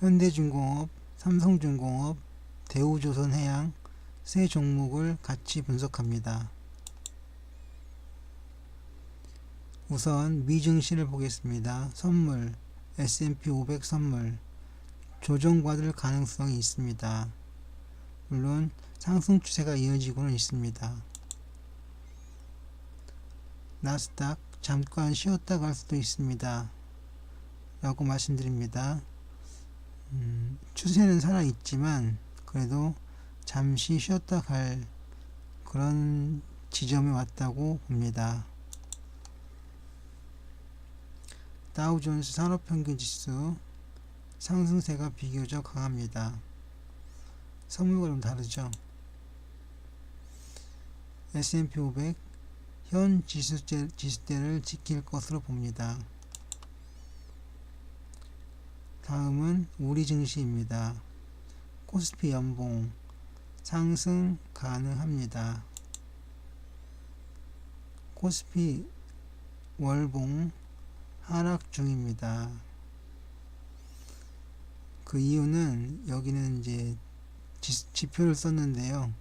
현대중공업, 삼성중공업, 대우조선해양 세 종목을 같이 분석합니다. 우선 미증시를 보겠습니다. 선물, S&P 500 선물, 조정받을 가능성이 있습니다. 물론 상승 추세가 이어지고는 있습니다. 나스닥 잠깐 쉬었다 갈 수도 있습니다. 라고 말씀드립니다. 음, 추세는 살아있지만 그래도 잠시 쉬었다 갈 그런 지점에 왔다고 봅니다. 다우존스 산업평균 지수 상승세가 비교적 강합니다. 선물과 좀 다르죠. S&P 500 현 지수대, 지수대를 지킬 것으로 봅니다. 다음은 우리 증시입니다. 코스피 연봉 상승 가능합니다. 코스피 월봉 하락 중입니다. 그 이유는 여기는 이제 지, 표를 썼는데요.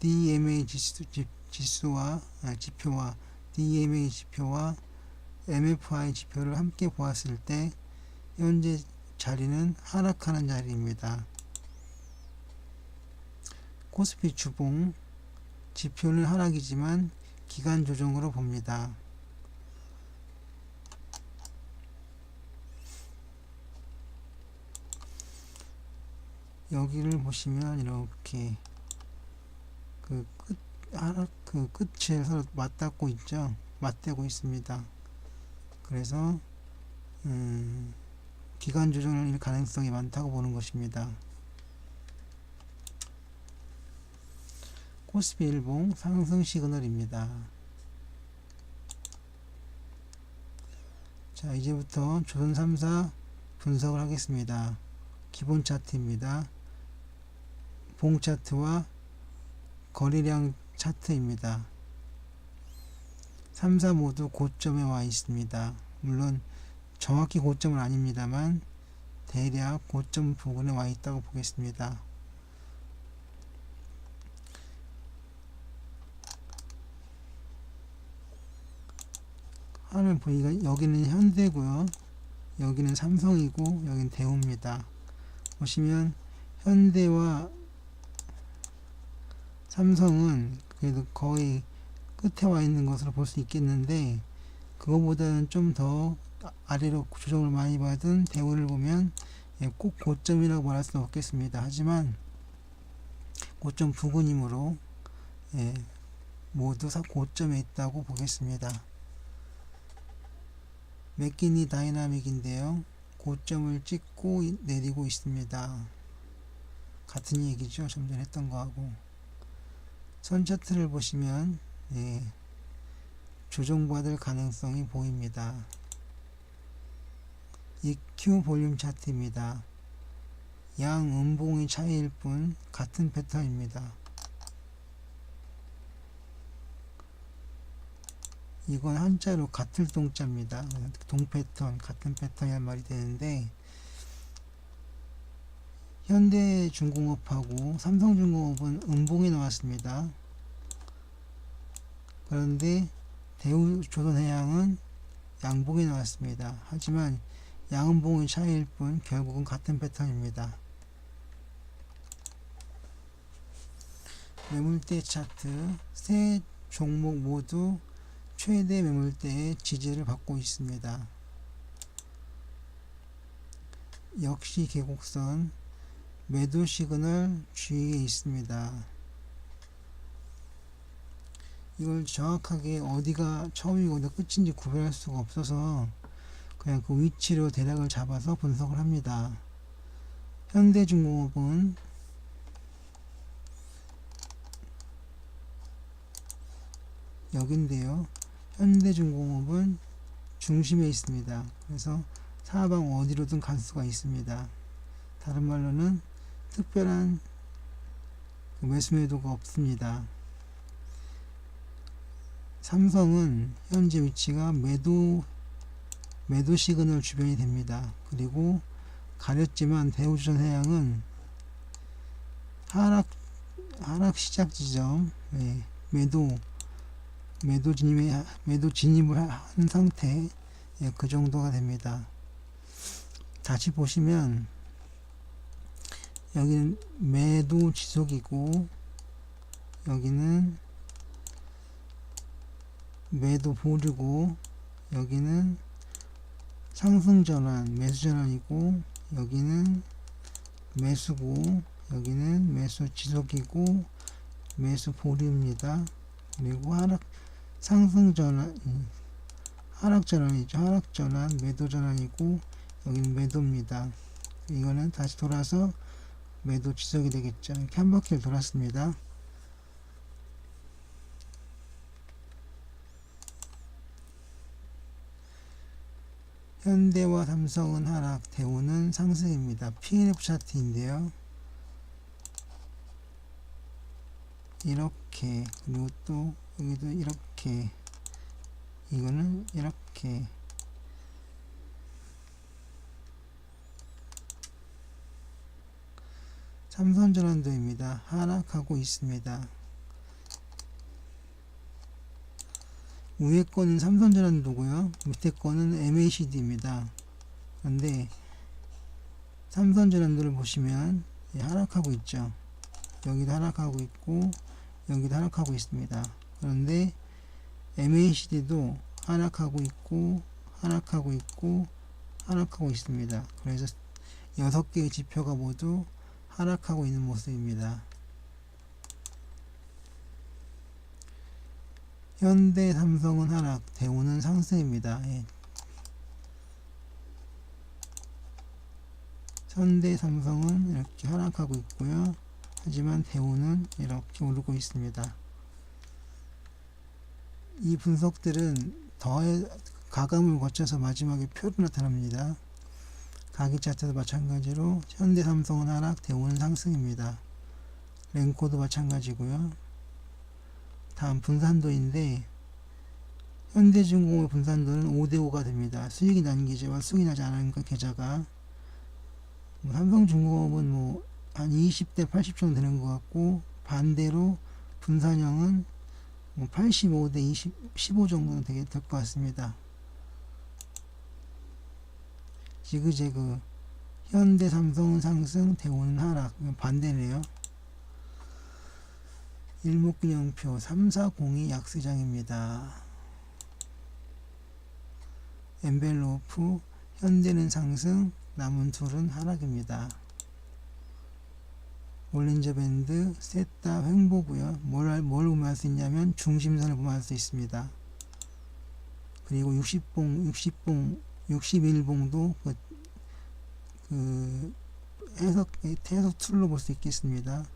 DMA 지수, 지, 지수와 아, 지표와 DMA 지표와 MFI 지표를 함께 보았을 때 현재 자리는 하락하는 자리입니다. 코스피 주봉 지표는 하락이지만 기간 조정으로 봅니다. 여기를 보시면 이렇게 그 끝, 하락 그 끝을 서로 맞닿고 있죠. 맞대고 있습니다. 그래서 음, 기간 조정일 가능성이 많다고 보는 것입니다. 코스피 일봉 상승 시그널입니다. 자 이제부터 조선 3사 분석을 하겠습니다. 기본 차트입니다. 봉 차트와 거래량 차트입니다. 3사 모두 고점에 와 있습니다. 물론 정확히 고점은 아닙니다만 대략 고점 부근에 와 있다고 보겠습니다. 화면 보니까 여기는 현대고요. 여기는 삼성이고 여기는 대우입니다. 보시면 현대와 삼성은 그래도 거의 끝에 와 있는 것으로 볼 수 있겠는데 그거보다는 좀 더 아래로 조정을 많이 받은 대우를 보면 예, 꼭 고점이라고 말할 수는 없겠습니다. 하지만 고점 부근이므로 예, 모두 다 고점에 있다고 보겠습니다. 맥기니 다이나믹인데요. 고점을 찍고 내리고 있습니다. 같은 얘기죠. 좀 전에 했던 거하고. 선 차트를 보시면 예, 조정받을 가능성이 보입니다. EQ 볼륨 차트입니다. 양 음봉의 차이일 뿐 같은 패턴입니다. 이건 한자로 같을 동자입니다. 동 패턴, 같은 패턴이란 말이 되는데 현대중공업하고 삼성중공업은 음봉이 나왔습니다. 그런데 대우조선해양은 양봉이 나왔습니다. 하지만 양음봉의 차이일 뿐 결국은 같은 패턴입니다. 매물대 차트 세 종목 모두 최대 매물대의 지지를 받고 있습니다. 역시 계곡선 매도 시그널 주위에 있습니다. 이걸 정확하게 어디가 처음이고 어디가 끝인지 구별할 수가 없어서 그냥 그 위치로 대략을 잡아서 분석을 합니다. 현대중공업은 여긴데요. 현대중공업은 중심에 있습니다. 그래서 사방 어디로든 갈 수가 있습니다. 다른 말로는 특별한 그 매수 매도가 없습니다. 삼성은 현재 위치가 매도 매도 시그널 주변이 됩니다. 그리고 가렸지만 대우조선해양은 하락 하락 시작 지점 예, 매도 매도 진입에 매도 진입을 하- 한 상태 예, 그 정도가 됩니다. 다시 보시면 여기는 매도 지속이고 여기는 매도 보류고 여기는 상승 전환 매수 전환이고 여기는 매수고 여기는 매수 지속이고 매수 보류입니다. 그리고 하락 상승 전환 음, 하락 전환이죠. 하락 전환 매도 전환이고 여기는 매도입니다. 이거는 다시 돌아서 매도 지속이 되겠죠. 이렇게 한 바퀴를 돌았습니다. 현대와 삼성은 하락, 대우는 상승입니다. PNF 차트인데요. 이렇게 그리고 또 여기도 이렇게 이거는 이렇게 삼선전환도입니다. 하락하고 있습니다. 위에 거는 삼선전환도고요. 밑에 거는 MACD입니다. 그런데 삼선전환도를 보시면 예, 하락하고 있죠. 여기도 하락하고 있고 여기도 하락하고 있습니다. 그런데 MACD도 하락하고 있고 하락하고 있고 하락하고 있습니다. 그래서 여섯 개의 지표가 모두 하락하고 있는 모습입니다. 현대 삼성은 하락, 대우는 상승입니다. 예. 현대 삼성은 이렇게 하락하고 있고요. 하지만 대우는 이렇게 오르고 있습니다. 이 분석들은 더해 가감을 거쳐서 마지막에 표로 나타납니다. 가기 차트도 마찬가지로 현대 삼성은 하락, 대우는 상승입니다. 랭코도 마찬가지고요. 다음 분산도인데 현대중공업 분산도는 5대5가 됩니다. 수익이 나는 계좌와 수익이 나지 않은 그 계좌가 뭐 삼성중공업은 뭐 한 20대 80 정도 되는 것 같고 반대로 분산형은 뭐 85대 20, 15 정도는 되게 될 것 같습니다. 지그재그 현대 삼성은 상승 대우는 하락 반대네요. 일목균형표 3402 약세장입니다. 엔벨로프 현대는 상승 남은 둘은 하락입니다. 볼린저 밴드 셋 다 횡보고요. 뭘, 알- 뭘 의미할 수 있냐면 중심선을 의미할 수 있습니다. 그리고 60봉, 60봉, 61봉도 그, 그 해석, 해석 툴로 볼 수 있겠습니다.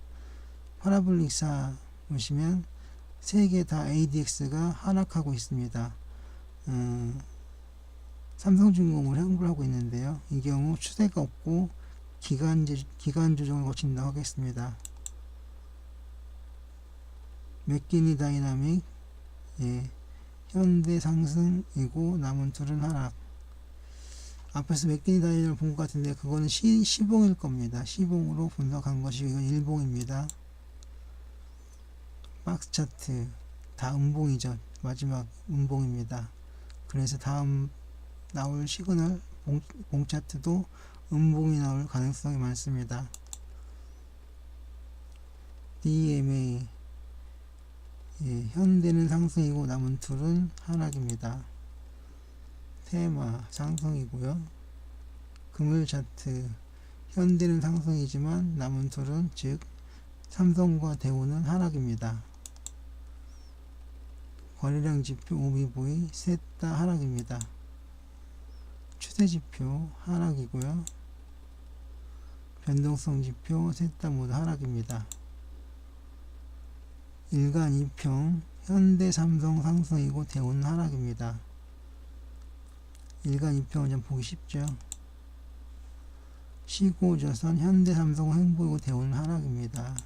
파라볼릭사 보시면 세 개 다 ADX가 하락하고 있습니다. 음, 삼성중공업을 행보를 하고 있는데요. 이 경우 추세가 없고 기간, 제- 기간 조정을 거친다고 하겠습니다. 맥기니 다이나믹, 예, 현대 상승이고 남은 둘은 하락. 앞에서 맥기니 다이나믹을 본 것 같은데 그거는 시, 시봉일 겁니다. 시봉으로 분석한 것이 이건 일봉입니다. 박스 차트 다 음봉이죠. 마지막 음봉입니다. 그래서 다음 나올 시그널 봉, 봉 차트도 음봉이 나올 가능성이 많습니다. DMA 예, 현대는 상승이고 남은 둘은 하락입니다. 테마 상승이고요. 금요일 차트 현대는 상승이지만 남은 둘은 즉 삼성과 대우는 하락입니다. 거래량 지표 오비보이 셋 다 하락입니다. 추세 지표 하락이고요. 변동성 지표 셋 다 모두 하락입니다. 일간 2평 현대 삼성 상승이고 대우는 하락입니다. 일간 2평은 좀 보기 쉽죠. 시고조선 현대 삼성 횡보이고 대우는 하락입니다.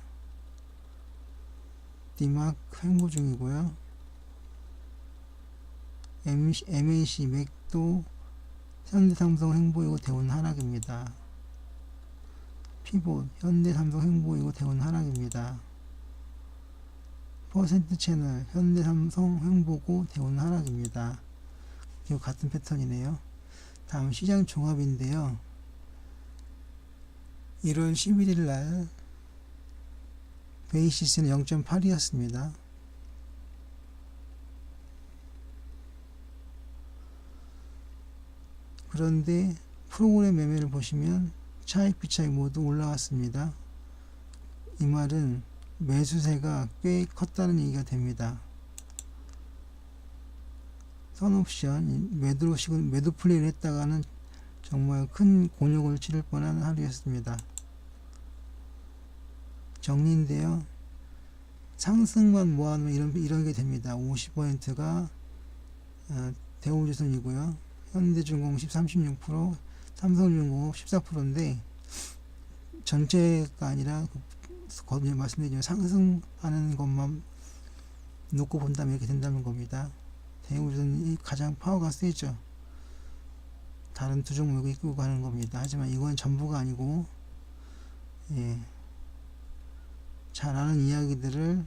디막 횡보 중이고요. MAC 맥도 현대삼성 행보이고 대운 하락입니다. 피봇 현대삼성 행보이고 대운 하락입니다. 퍼센트 채널 현대삼성 행보고 대운 하락입니다. 이거 같은 패턴이네요. 다음 시장 종합인데요. 1월 11일 날 베이시스는 0.8이었습니다. 그런데 프로그램 매매를 보시면 차익 비차익 모두 올라왔습니다. 이 말은 매수세가 꽤 컸다는 얘기가 됩니다. 선옵션 매도로 식은 매도 플레이를 했다가는 정말 큰 곤욕을 치를 뻔한 하루였습니다. 정리인데요. 상승만 모아놓으면 이런, 이런 게 됩니다. 50%가 어, 대우조선이고요. 현대중공업 36%, 삼성중공업 14%인데 전체가 아니라 그 거듭 말씀드리지만 상승하는 것만 놓고 본다면 이렇게 된다는 겁니다. 대우조선이 가장 파워가 세죠. 다른 두 종목을 이끌고 가는 겁니다. 하지만 이건 전부가 아니고 예, 잘 아는 이야기들을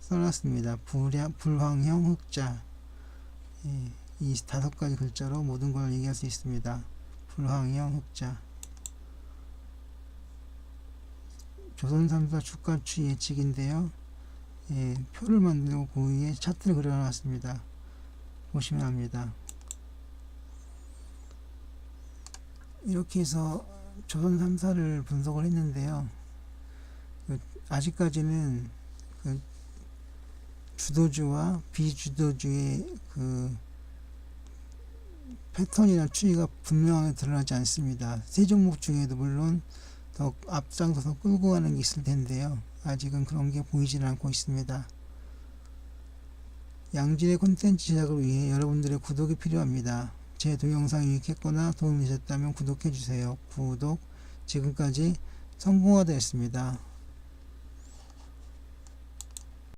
써놨습니다. 불야, 불황형 흑자 예, 이 다섯 가지 글자로 모든 걸 얘기할 수 있습니다. 불황형 흑자 조선삼사 주가 추이 예측인데요. 예, 표를 만들고 그 위에 차트를 그려놨습니다. 보시면 합니다. 이렇게 해서 조선 3사를 분석을 했는데요. 그 아직까지는 그 주도주와 비주도주의 그 패턴이나 추이가 분명하게 드러나지 않습니다. 세 종목 중에도 물론 더 앞장서서 끌고 가는 게 있을 텐데요. 아직은 그런 게 보이지는 않고 있습니다. 양질의 콘텐츠 제작을 위해 여러분들의 구독이 필요합니다. 제 동영상이 유익했거나 도움이 되셨다면 구독해주세요. 구독 지금까지 성공화되었습니다.